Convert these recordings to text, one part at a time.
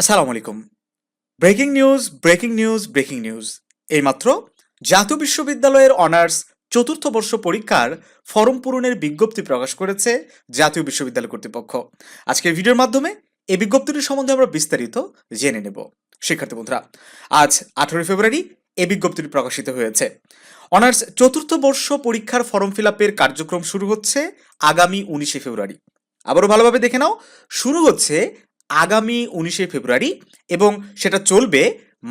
আসসালামু আলাইকুম। Breaking news breaking news breaking news. এইমাত্র জাতীয় বিশ্ববিদ্যালয়ের অনার্স চতুর্থ বর্ষ পরীক্ষার ফর্ম পূরণের বিজ্ঞপ্তি প্রকাশ করেছে জাতীয় বিশ্ববিদ্যালয় কর্তৃপক্ষ। আজকের ভিডিওর মাধ্যমে এই বিজ্ঞপ্তিটির সম্বন্ধে আমরা বিস্তারিত জেনে নেব। শিক্ষার্থী বন্ধুরা, আজ আঠারোই ফেব্রুয়ারি এই বিজ্ঞপ্তিটি প্রকাশিত হয়েছে। অনার্স চতুর্থ বর্ষ পরীক্ষার ফর্ম ফিল কার্যক্রম শুরু হচ্ছে আগামী উনিশে ফেব্রুয়ারি। আবারও ভালোভাবে দেখে নাও, শুরু হচ্ছে আগামী উনিশে ফেব্রুয়ারি এবং সেটা চলবে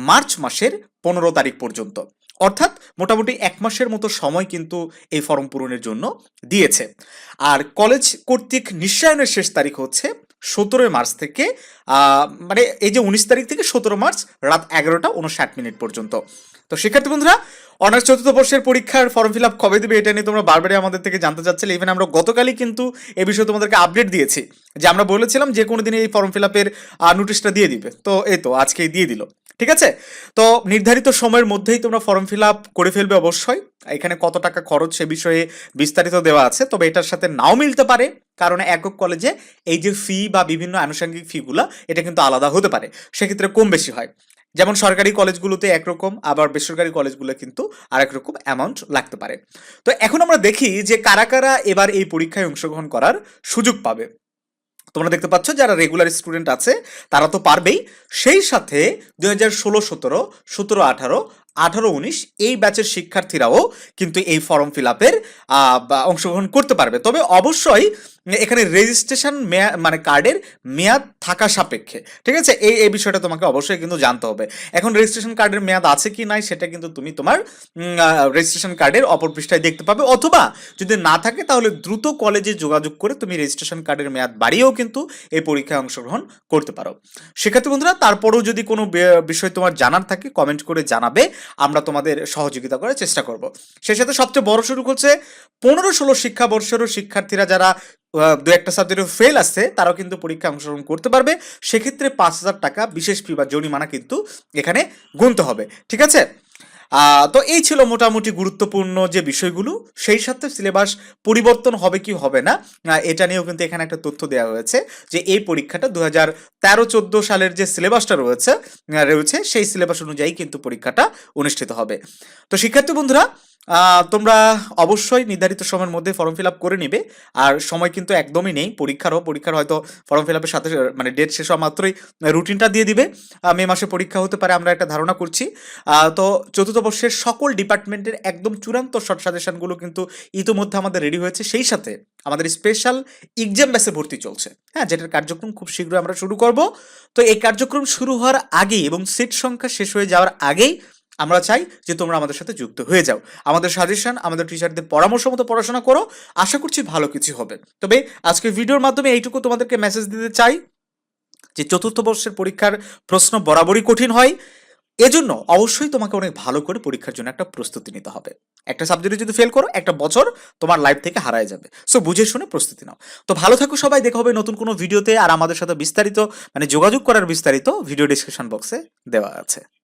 মার্চ মাসের পনেরো তারিখ পর্যন্ত। অর্থাৎ মোটামুটি এক মাসের মতো সময় কিন্তু এই ফর্ম পূরণের জন্য দিয়েছে। আর কলেজ কর্তৃক নিশ্চয়নের শেষ তারিখ হচ্ছে সতেরোই মার্চ থেকে মানে এই যে উনিশ তারিখ থেকে সতেরো মার্চ রাত এগারোটা উনষাট মিনিট পর্যন্ত। তো শিক্ষার্থী বন্ধুরা অনার্স চতুর্থ বর্ষের পরীক্ষার ফর্ম ফিল আপ কবে দেবে এটা নিয়ে তোমরা বারবারই আমাদের থেকে জানতে চাচ্ছিলে। ইভেন আমরা গতকালই কিন্তু এ বিষয়ে তোমাদেরকে আপডেট দিয়েছি যে আমরা বলেছিলাম যে কোনো দিনে এই ফর্ম ফিল আপের নোটিশটা দিয়ে দিবে। তো এই তো, আজকেই দিয়ে দিল। ঠিক আছে? তো নির্ধারিত সময়ের মধ্যেই তোমরা ফর্ম ফিল আপ করে ফেলবে অবশ্যই। এখানে কত টাকা খরচ সে বিষয়ে বিস্তারিত দেওয়া আছে। তবে এটার সাথে নাও মিলতে পারে, কারণ একক কলেজে এই যে ফি বা বিভিন্ন আনুষঙ্গিক ফিগুলা এটা কিন্তু আলাদা হতে পারে। সেক্ষেত্রে কম বেশি হয়। যেমন সরকারি কলেজগুলোতে একরকম, আবার বেসরকারি কলেজগুলো কিন্তু আরেক রকম অ্যামাউন্ট লাগতে পারে। তো এখন আমরা দেখি যে কারা কারা এবার এই পরীক্ষায় অংশগ্রহণ করার সুযোগ পাবে। তোমরা দেখতে পাচ্ছ যারা রেগুলার স্টুডেন্ট আছে, তারা তো পারবেই। সেই সাথে দুই হাজার ষোলো, সতেরো সতেরো, আঠারো আঠারো উনিশ এই ব্যাচের শিক্ষার্থীরাও কিন্তু এই ফর্ম ফিল আপের অংশগ্রহণ করতে পারবে। তবে অবশ্যই এখানে রেজিস্ট্রেশন মানে কার্ডের মেয়াদ থাকা সাপেক্ষে, ঠিক আছে? এই এই বিষয়টা তোমাকে অবশ্যই কিন্তু জানতে হবে। এখন রেজিস্ট্রেশন কার্ডের মেয়াদ আছে কি নাই, সেটা কিন্তু তুমি তোমার রেজিস্ট্রেশন কার্ডের অপর পৃষ্ঠায় দেখতে পাবে। অথবা যদি না থাকে, তাহলে দ্রুত কলেজে যোগাযোগ করে তুমি রেজিস্ট্রেশন কার্ডের মেয়াদ বাড়িয়েও কিন্তু এই পরীক্ষায় অংশগ্রহণ করতে পারো। শিক্ষার্থী বন্ধুরা, তারপরেও যদি কোনো বিষয় তোমার জানার থাকে কমেন্ট করে জানাবে। আমরা তোমাদের সহযোগিতা করার চেষ্টা করব। সেই সাথে সবচেয়ে বড় শুরু করছে পনেরো ষোলো শিক্ষাবর্ষেরও শিক্ষার্থীরা যারা দু একটা সাবজেক্টে ফেল আসছে তারাও কিন্তু পরীক্ষা অংশগ্রহণ করতে পারবে। সেক্ষেত্রে পাঁচ হাজার টাকা বিশেষ ফি বা জরিমানা কিন্তু এখানে গুনতে হবে। ঠিক আছে? তো এই ছিল মোটামুটি গুরুত্বপূর্ণ যে বিষয়গুলো, সেই সাথে সিলেবাস পরিবর্তন হবে কি হবে না এটা নিয়েও কিন্তু এখানে একটা তথ্য দেওয়া হয়েছে যে এই পরীক্ষাটা দু হাজার তেরো চোদ্দ সালের যে সিলেবাসটা রয়েছে রয়েছে, সেই সিলেবাস অনুযায়ী কিন্তু পরীক্ষাটা অনুষ্ঠিত হবে। তো শিক্ষার্থী বন্ধুরা তোমরা অবশ্যই নির্ধারিত সময়ের মধ্যে ফর্ম ফিল আপ করে নেবে। আর সময় কিন্তু একদমই নেই পরীক্ষারও পরীক্ষার হয়তো ফর্ম ফিল আপের সাথে মানে ডেট শেষ হওয়া মাত্রই রুটিনটা দিয়ে দিবে। মে মাসে পরীক্ষা হতে পারে, আমরা একটা ধারণা করছি। তো চতুর্থ বর্ষের সকল ডিপার্টমেন্টের একদম চূড়ান্ত শর্ট সাজেশনগুলো কিন্তু ইতিমধ্যে আমাদের রেডি হয়েছে। সেই সাথে আমাদের স্পেশাল এক্সাম ব্যাসে ভর্তি চলছে। হ্যাঁ যেটার কার্যক্রম খুব শীঘ্রই আমরা শুরু করব। তো এই কার্যক্রম শুরু হওয়ার আগেই এবং সিট সংখ্যা শেষ হয়ে যাওয়ার আগেই আমরা চাই যে তোমরা আমাদের সাথে যুক্ত হয়ে যাও। আমাদের সাজেশন আমাদের টিচারদের পরামর্শ মতো পড়াশোনা করো। আশা করছি ভালো কিছু হবে। তবে আজকের ভিডিওর মাধ্যমে এইটুকু তোমাদেরকে মেসেজ দিতে চাই যে চতুর্থ বর্ষের পরীক্ষার প্রশ্ন বরাবরই কঠিন হয়। এজন্য অবশ্যই তোমাকে অনেক ভালো করে পরীক্ষার জন্য একটা প্রস্তুতি নিতে হবে। একটা সাবজেক্টে যদি ফেল করো, একটা বছর তোমার লাইফ থেকে হারায় যাবে। সো বুঝে শুনে প্রস্তুতি নাও। তো ভালো থাকো সবাই, দেখা হবে নতুন কোনো ভিডিওতে আর আমাদের সাথে বিস্তারিত মানে যোগাযোগ করার বিস্তারিত ভিডিও ডিসক্রিপশন বক্সে দেওয়া আছে।